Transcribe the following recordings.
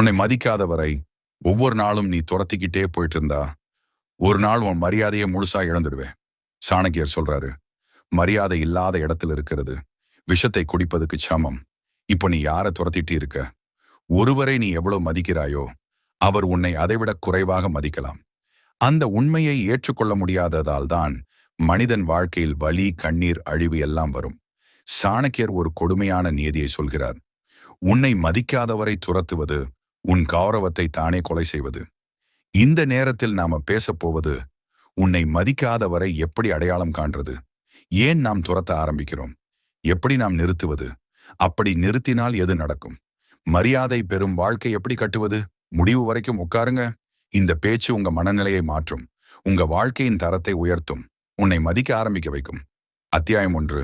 உன்னை மதிக்காதவரை ஒவ்வொரு நாளும் நீ துரத்திக்கிட்டே போயிட்டு இருந்தா ஒரு நாள் உன் மரியாதையை முழுசா இழந்துடுவேன். சாணக்கியர் சொல்றாரு மரியாதை இல்லாத இடத்துல இருக்கிறது விஷத்தை குடிப்பதுக்கு சமம். இப்போ நீ யாரை துரத்திட்டு இருக்க? ஒருவரை நீ எவ்வளவு மதிக்கிறாயோ அவர் உன்னை அதைவிட குறைவாக மதிக்கலாம். அந்த உண்மையை ஏற்றுக்கொள்ள முடியாததால் தான் மனிதன் வாழ்க்கையில் வலி கண்ணீர் அழிவு எல்லாம் வரும். சாணக்கியர் ஒரு கொடுமையான நீதியை சொல்கிறார். உன்னை மதிக்காதவரை துரத்துவது உன் கௌரவத்தை தானே கொலை செய்வது? இந்த நேரத்தில் நாம பேசப்போவது உன்னை மதிக்காதவரை எப்படி அடையாளம் காண்றது? ஏன் நாம் துரத்த ஆரம்பிக்கிறோம்? எப்படி நாம் நிறுத்துவது? அப்படி நிறுத்தினால் எது நடக்கும்? மரியாதை பெறும் வாழ்க்கை எப்படி கட்டுவது? முடிவு வரைக்கும் உட்காருங்க. இந்த பேச்சு உங்க மனநிலையை மாற்றும். உங்க வாழ்க்கையின் தரத்தை உயர்த்தும். உன்னை மதிக்க ஆரம்பிக்க வைக்கும். அத்தியாயம் ஒன்று.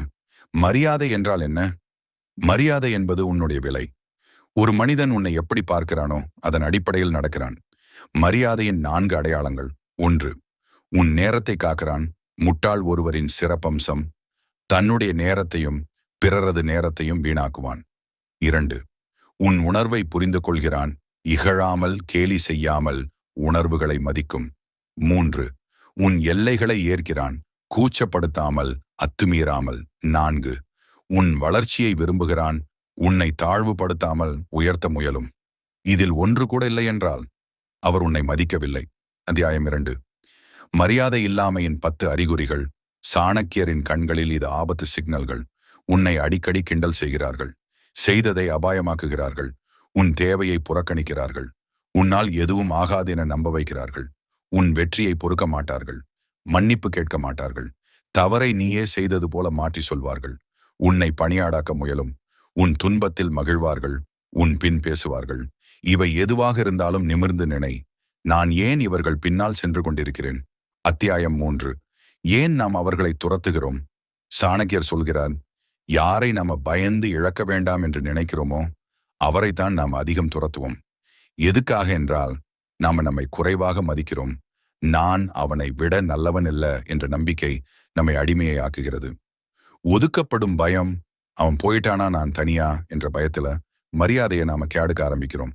மரியாதை என்றால் என்ன? மரியாதை என்பது உன்னுடைய விலை. ஒரு மனிதன் உன்னை எப்படி பார்க்கிறானோ அதன் அடிப்படையில் நடக்கிறான். மரியாதையின் நான்கு அடையாளங்கள். ஒன்று உன் நேரத்தை காக்கிறான். முட்டாள் ஒருவரின் சிறப்பம்சம். தன்னுடைய நேரத்தையும் பிறரது நேரத்தையும் வீணாக்குவான். இரண்டு உன் உணர்வை புரிந்து கொள்கிறான். இகழாமல் கேலி செய்யாமல் உணர்வுகளை மதிக்கும். மூன்று உன் எல்லைகளை ஏற்கிறான். கூச்சப்படுத்தாமல் அத்துமீறாமல். நான்கு உன் வளர்ச்சியை விரும்புகிறான். உன்னை தாழ்வுபடுத்தாமல் உயர்த்த முயலும். இதில் ஒன்று கூட இல்லை என்றால் அவர் உன்னை மதிக்கவில்லை. அத்தியாயம் இரண்டு. மரியாதை இல்லாமையின் பத்து அறிகுறிகள் சாணக்கியரின் கண்களில் இது ஆபத்து சிக்னல்கள் உன்னை அடிக்கடி கிண்டல் செய்கிறார்கள் செய்ததை அபாயமாக்குகிறார்கள் உன் தேவையை புறக்கணிக்கிறார்கள் உன்னால் எதுவும் ஆகாது என நம்ப வைக்கிறார்கள் உன் வெற்றியை பொறுக்க மாட்டார்கள் மன்னிப்பு கேட்க மாட்டார்கள் தவறை நீயே செய்தது போல மாற்றி சொல்வார்கள் உன்னை பணியாடாக்க முயலும் உன் துன்பத்தில் மகிழ்வார்கள் உன் பின் பேசுவார்கள். இவை எதுவாக இருந்தாலும் நிமிர்ந்து நினை. நான் ஏன் இவர்கள் பின்னால் சென்று கொண்டிருக்கிறேன்? அத்தியாயம் மூன்று. ஏன் நாம் அவர்களை துரத்துகிறோம்? சாணக்கியர் சொல்கிறார் யாரை நாம பயந்து இழக்க வேண்டாம் என்று நினைக்கிறோமோ அவரைத்தான் நாம் அதிகம் துரத்துவோம். எதுக்காக என்றால் நாம் நம்மை குறைவாக மதிக்கிறோம். நான் அவனை விட நல்லவன் இல்ல என்ற நம்பிக்கை நம்மை அடிமையை ஆக்குகிறது ஒதுக்கப்படும் பயம் அவன் போயிட்டானா நான் தனியா என்ற பயத்துல மரியாதையை நாம கேடுக்க ஆரம்பிக்கிறோம்.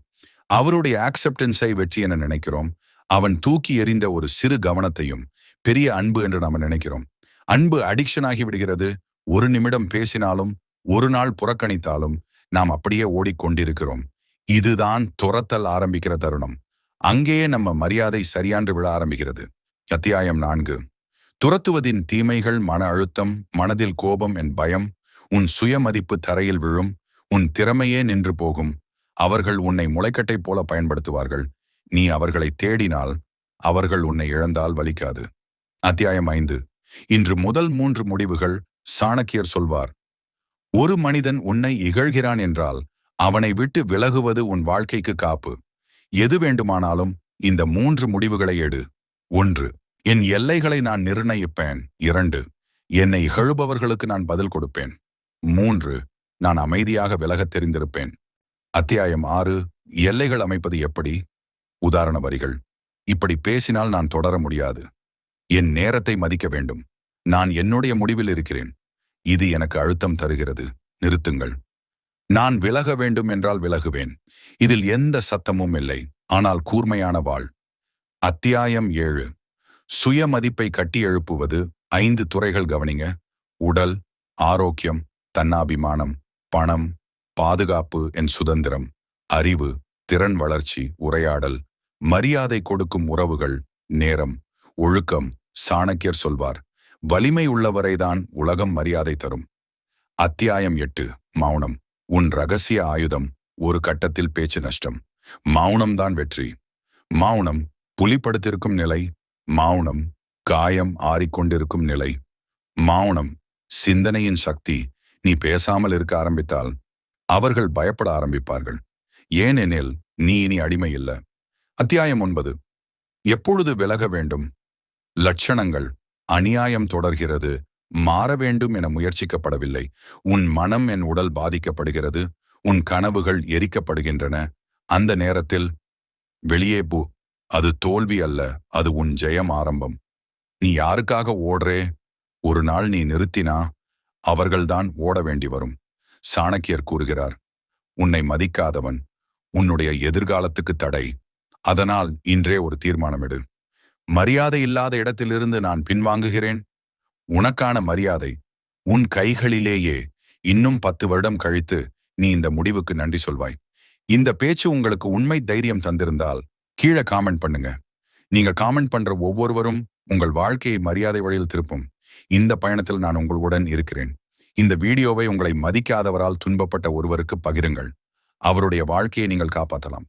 அவருடைய ஆக்செப்டன்ஸை வெற்றி என நினைக்கிறோம். அவன் தூக்கி எறிந்த ஒரு சிறு கவனத்தையும் பெரிய அன்பு என்று நாம நினைக்கிறோம். அன்பு அடிக்ஷன் ஆகி விடுகிறது. ஒரு நிமிடம் பேசினாலும் ஒரு நாள் புறக்கணித்தாலும் நாம் அப்படியே ஓடிக்கொண்டிருக்கிறோம். இதுதான் துரத்தல் ஆரம்பிக்கிற தருணம். அங்கேயே நம்ம மரியாதை சரியான்று விழ ஆரம்பிக்கிறது. அத்தியாயம் நான்கு. துரத்துவதின் தீமைகள் மன அழுத்தம் மனதில் கோபம் என் பயம் உன் சுயமதிப்பு தரையில் விழும் உன் திறமையே நின்று போகும். அவர்கள் உன்னை முளைக்கட்டை போல பயன்படுத்துவார்கள். நீ அவர்களை தேடினால் அவர்கள் உன்னை இழந்தால் வலிக்காது. அத்தியாயம் ஐந்து. இன்று முதல் மூன்று முடிவுகள் சாணக்கியர் சொல்வார். ஒரு மனிதன் உன்னை இகழ்கிறான் என்றால் அவனை விட்டு விலகுவது உன் வாழ்க்கைக்கு காப்பு. எது வேண்டுமானாலும் இந்த மூன்று முடிவுகளை எடு. ஒன்று என் எல்லைகளை நான் நிர்ணயிப்பேன். இரண்டு என்னை இகழுபவர்களுக்கு நான் பதில் கொடுப்பேன். மூன்று நான் அமைதியாக விலகத் தெரிந்திருப்பேன். அத்தியாயம் ஆறு எல்லைகள் அமைப்பது எப்படி? உதாரண வரிகள். இப்படி பேசினால் நான் தொடர முடியாது. என் நேரத்தை மதிக்க வேண்டும். நான் என்னுடைய முடிவில் இருக்கிறேன். இது எனக்கு அழுத்தம் தருகிறது. நிறுத்துங்கள். நான் விலக வேண்டும் என்றால் விலகுவேன். இதில் எந்த சத்தமும் இல்லை. ஆனால் கூர்மையான வாழ். அத்தியாயம் ஏழு. சுய மதிப்பை கட்டி எழுப்புவது ஐந்து துறைகள் கவனிங்க. உடல் ஆரோக்கியம் தன்னாபிமானம் பணம் பாதுகாப்பு என் சுதந்திரம் அறிவு திறன் வளர்ச்சி உரையாடல் மரியாதை கொடுக்கும் உறவுகள் நேரம் ஒழுக்கம் சாணக்கியர் சொல்வார். வலிமை உள்ளவரைதான் உலகம் மரியாதை தரும். அத்தியாயம் எட்டு மௌனம். உன் ரகசிய ஆயுதம் ஒரு கட்டத்தில் பேச்சு நஷ்டம். மௌனம்தான் வெற்றி. மௌனம் புலிப்படுத்திருக்கும் நிலை. மௌனம் காயம் ஆறிக்கொண்டிருக்கும் நிலை. மௌனம் சிந்தனையின் சக்தி. நீ பேசாமல் இருக்க ஆரம்பித்தால் அவர்கள் பயப்பட ஆரம்பிப்பார்கள். ஏனெனில் நீ இனி அடிமை இல்ல அத்தியாயம் ஒன்பது. எப்பொழுது விலக வேண்டும்? லட்சணங்கள். அநியாயம் தொடர்கிறது. மாற வேண்டும் என முயற்சிக்கப்படவில்லை. உன் மனம் என் உடல் பாதிக்கப்படுகிறது. உன் கனவுகள் எரிக்கப்படுகின்றன. அந்த நேரத்தில் வெளியே போ. அது தோல்வி அல்ல. அது உன் ஜெயம் ஆரம்பம். நீ யாருக்காக ஓடுறே? ஒரு நாள் நீ நிறுத்தினா? அவர்கள்தான் ஓட வேண்டி வரும் சாணக்கியர் கூறுகிறார் உன்னை மதிக்காதவன் உன்னுடைய எதிர்காலத்துக்கு தடை. அதனால் இன்றே ஒரு தீர்மானம் எடு மரியாதை இல்லாத இடத்திலிருந்து நான் பின்வாங்குகிறேன். உனக்கான மரியாதை உன் கைகளிலேயே இன்னும் பத்து வருடம் கழித்து நீ இந்த முடிவுக்கு நன்றி சொல்வாய். இந்த பேச்சு உங்களுக்கு உண்மை தைரியம் தந்திருந்தால் கீழே காமெண்ட் பண்ணுங்க. நீங்க காமெண்ட் பண்ற ஒவ்வொருவரும் உங்கள் வாழ்க்கையை மரியாதை வழியில் திருப்பும். இந்த பயணத்தில் நான் உங்களுடன் இருக்கிறேன். இந்த வீடியோவை உங்களை மதிக்காதவரால் துன்பப்பட்ட ஒருவருக்கு பகிருங்கள். அவருடைய வாழ்க்கையை நீங்கள் காப்பாற்றலாம்.